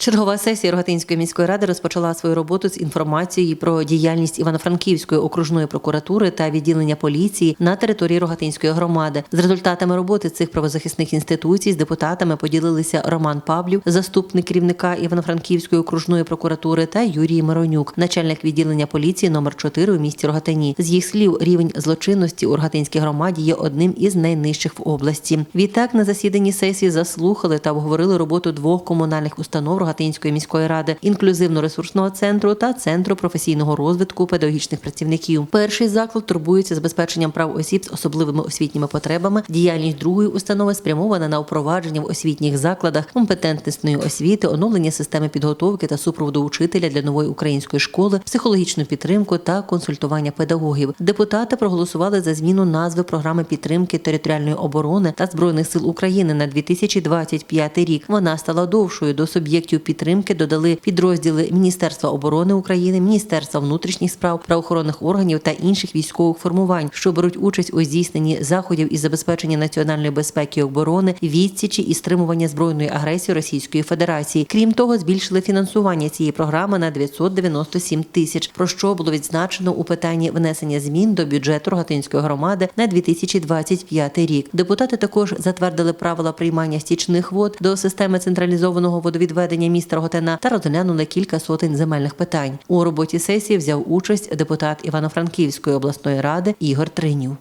Чергова сесія Рогатинської міської ради розпочала свою роботу з інформацією про діяльність Івано-Франківської окружної прокуратури та відділення поліції на території Рогатинської громади. З результатами роботи цих правозахисних інституцій з депутатами поділилися Роман Павлів, заступник керівника Івано-Франківської окружної прокуратури, та Юрій Миронюк, начальник відділення поліції номер 4 у місті Рогатині. З їх слів, рівень злочинності у Рогатинській громаді є одним із найнижчих в області. Відтак на засіданні сесії заслухали та обговорили роботу двох комунальних установ Рогатинської міської ради інклюзивно-ресурсного центру та центру професійного розвитку педагогічних працівників. Перший заклад турбується забезпеченням прав осіб з особливими освітніми потребами. Діяльність другої установи спрямована на впровадження в освітніх закладах компетентностної освіти, оновлення системи підготовки та супроводу учителя для нової української школи, психологічну підтримку та консультування педагогів. Депутати проголосували за зміну назви програми підтримки територіальної оборони та збройних сил України на 2025 рік. Вона стала довшою до суб'єктів підтримки. Додали підрозділи Міністерства оборони України, Міністерства внутрішніх справ, правоохоронних органів та інших військових формувань, що беруть участь у здійсненні заходів із забезпечення національної безпеки і оборони, відсічі і стримування збройної агресії Російської Федерації. Крім того, збільшили фінансування цієї програми на 997 тисяч, про що було відзначено у питанні внесення змін до бюджету Рогатинської громади на 2025 рік. Депутати також затвердили правила приймання стічних вод до системи централізованого водовідведення міста Готена та розглянули кілька сотень земельних питань. У роботі сесії взяв участь депутат Івано-Франківської обласної ради Ігор Тринів.